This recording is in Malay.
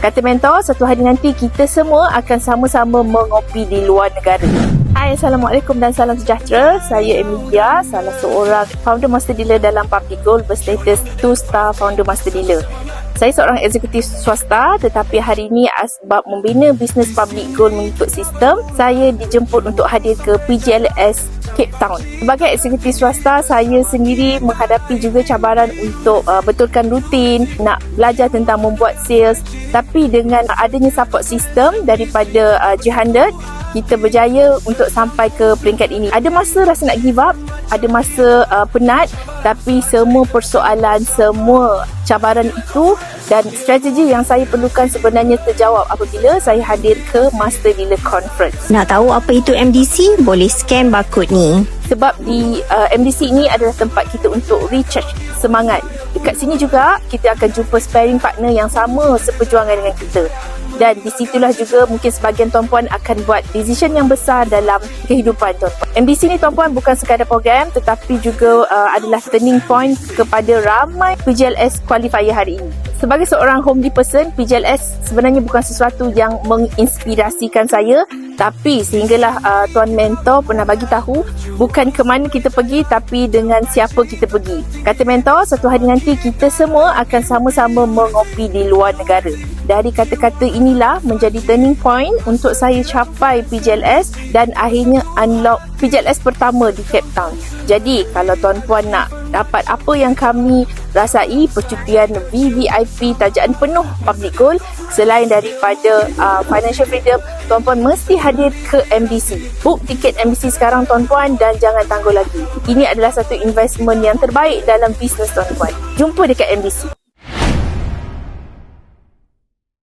Kata mentor, satu hari nanti kita semua akan sama-sama mengopi di luar negara. Hai, Assalamualaikum dan salam sejahtera. Saya Emilia, salah seorang founder master dealer dalam Public Gold berstatus 2 star founder master dealer. Saya seorang eksekutif swasta tetapi hari ini sebab membina bisnes public gold mengikut sistem, saya dijemput untuk hadir ke PGLS Cape Town. Sebagai eksekutif swasta, saya sendiri menghadapi juga cabaran untuk uh, betulkan rutin, nak belajar tentang membuat sales tapi dengan adanya support system daripada uh, G100, kita berjaya untuk sampai ke peringkat ini. Ada masa rasa nak give up, ada masa uh, penat tapi semua persoalan, semua cabaran itu dan strategi yang saya perlukan sebenarnya terjawab apabila saya hadir ke Master Dealer Conference. Nak tahu apa itu MDC? Boleh scan barcode ni. Sebab di uh, MDC ini adalah tempat kita untuk recharge semangat. Dekat sini juga kita akan jumpa sparring partner yang sama seperjuangan dengan kita. Dan di situlah juga mungkin sebahagian tuan-puan akan buat decision yang besar dalam kehidupan tuan-puan. MDC ni tuan-puan bukan sekadar program tetapi juga uh, adalah turning point kepada ramai PGLS qualifier hari ini. Sebagai seorang homely person, PGLS sebenarnya bukan sesuatu yang menginspirasikan saya tapi sehinggalah uh, tuan mentor pernah bagi tahu bukan ke mana kita pergi tapi dengan siapa kita pergi. Kata mentor, satu hari nanti kita semua akan sama-sama mengopi di luar negara. Dari kata-kata inilah menjadi turning point untuk saya capai PGLS dan akhirnya unlock PGLS pertama di Cape Town. Jadi kalau tuan-puan nak dapat apa yang kami rasai percutian VVIP tajaan penuh public goal. Selain daripada uh, financial freedom tuan-puan mesti hadir ke MDC book tiket MDC sekarang tuan-puan dan jangan tangguh lagi. Ini adalah satu investment yang terbaik dalam bisnes tuan-puan. Jumpa dekat MDC